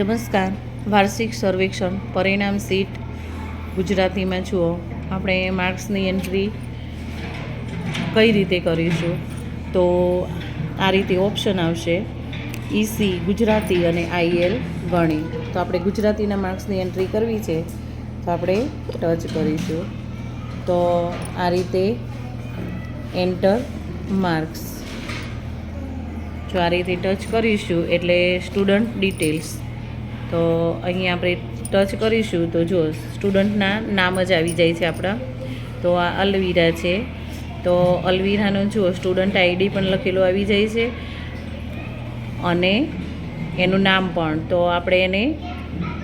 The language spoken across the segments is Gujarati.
નમસ્કાર. વાર્ષિક સર્વેક્ષણ, પરિણામ સીટ ગુજરાતીમાં જુઓ. આપણે માર્ક્સની એન્ટ્રી કઈ રીતે કરીશું? તો આ રીતે ઓપ્શન આવશે. ઈસી ગુજરાતી અને આઈએલ ગણિત તો આપણે ગુજરાતીના માર્ક્સની એન્ટ્રી કરવી છે. તો આપણે ટચ કરીશું. તો આ રીતે એન્ટર માર્ક્સ. જો આ રીતે ટચ કરીશું, એટલે સ્ટુડન્ટ ડિટેલ્સ. તો અહીં આપણે ટચ કરીશું તો જો સ્ટુડન્ટના નામ જ આવી જાય છે આપણા. તો આ અલવીરા છે. તો અલવીરાનો જુઓ સ્ટુડન્ટ આઈડી પણ લખેલું આવી જાય છે. અને એનું નામ પણ. તો આપણે એને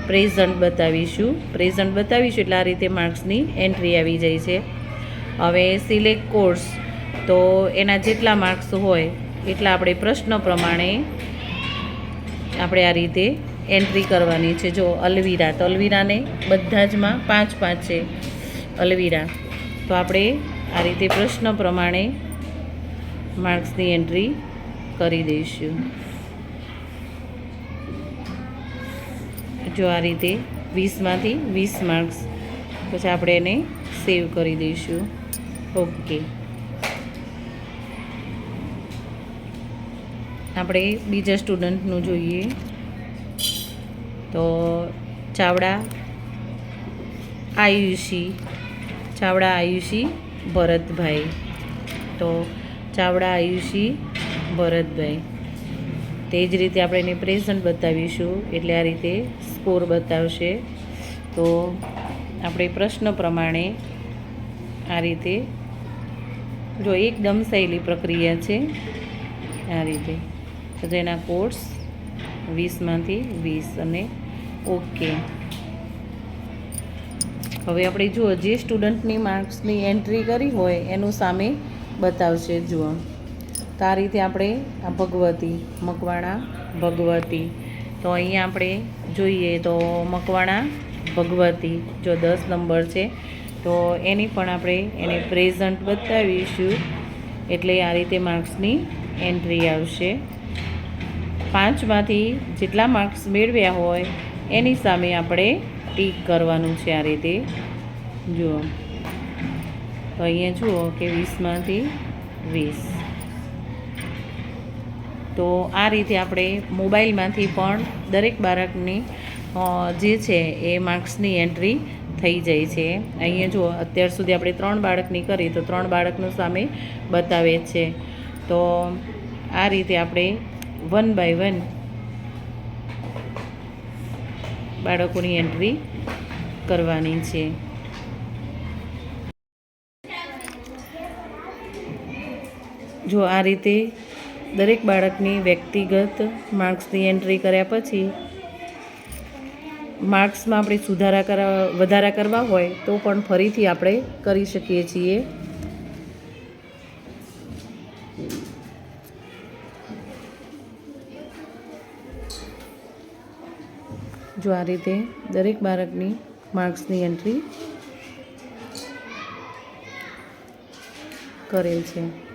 પ્રેઝન્ટ બતાવીશું. પ્રેઝન્ટ બતાવીશું એટલે આ રીતે માર્ક્સની એન્ટ્રી આવી જાય છે. હવે સિલેક્ટ કોર્સ તો એના જેટલા માર્ક્સ હોય એટલા આપણે પ્રશ્ન પ્રમાણે આપણે આ રીતે એન્ટ્રી કરવાની છે. જો અલવીરા, તો અલવીરાને બધા જમાં પાંચ પાંચ છે. અલવીરા, તો આપણે આ રીતે પ્રશ્ન પ્રમાણે માર્ક્સની એન્ટ્રી કરી દઈશું. જો આ રીતે વીસમાંથી વીસ માર્ક્સ પછી આપણે એને સેવ કરી દઈશું. ઓકે. આપણે બીજા સ્ટુડન્ટનું જોઈએ. તો ચાવડા આયુષી ચાવડા આયુષી ભરતભાઈ. તો ચાવડા આયુષી ભરતભાઈ. તે જ રીતે આપણે એને પ્રેઝન્ટ બતાવીશું, એટલે આ રીતે સ્કોર બતાવશે. તો આપણે પ્રશ્ન પ્રમાણે આ રીતે, જો એકદમ સહેલી પ્રક્રિયા છે, આ રીતે. તો તેના કોર્સ વીસમાંથી વીસ અને ઓકે. હવે આપણે જુઓ, જે સ્ટુડન્ટની માર્ક્સની એન્ટ્રી કરી હોય, એનું સામે બતાવશે, જુઓ. તો આ રીતે આપણે આ ભગવતી, મકવાણા, ભગવતી. તો અહીંયા આપણે જોઈએ તો મકવાણા, ભગવતી, જો દસ નંબર છે, તો એની પણ આપણે એને પ્રેઝન્ટ બતાવીશું. એટલે આ રીતે માર્ક્સની એન્ટ્રી આવશે. પાંચમાંથી જેટલા માર્ક્સ મેળવ્યા હોય, એની સામે આપણે ટીક કરવાનું છે આ રીતે. જુઓ. તો અહીંયા જુઓ કે વીસમાંથી વીસ. તો આ રીતે આપણે મોબાઈલમાંથી પણ દરેક બાળકની જે છે એ માર્ક્સની એન્ટ્રી થઈ જાય છે. અહીંયા જુઓ, અત્યાર સુધી આપણે ત્રણ બાળકની કરી, તો ત્રણ બાળકનું સામે બતાવે છે. તો આ રીતે આપણે વન બાય વન બાળકોની એન્ટ્રી કરવાની છે. જો આ રીતે દરેક બાળકની વ્યક્તિગત માર્ક્સની એન્ટ્રી કર્યા પછી માર્ક્સમાં આપણે સુધારા કરવા વધારા કરવા હોય તો પણ ફરીથી આપણે કરી શકીએ છીએ. જો આ રીતે દરેક બાળકની માર્ક્સની એન્ટ્રી કરેલ છે.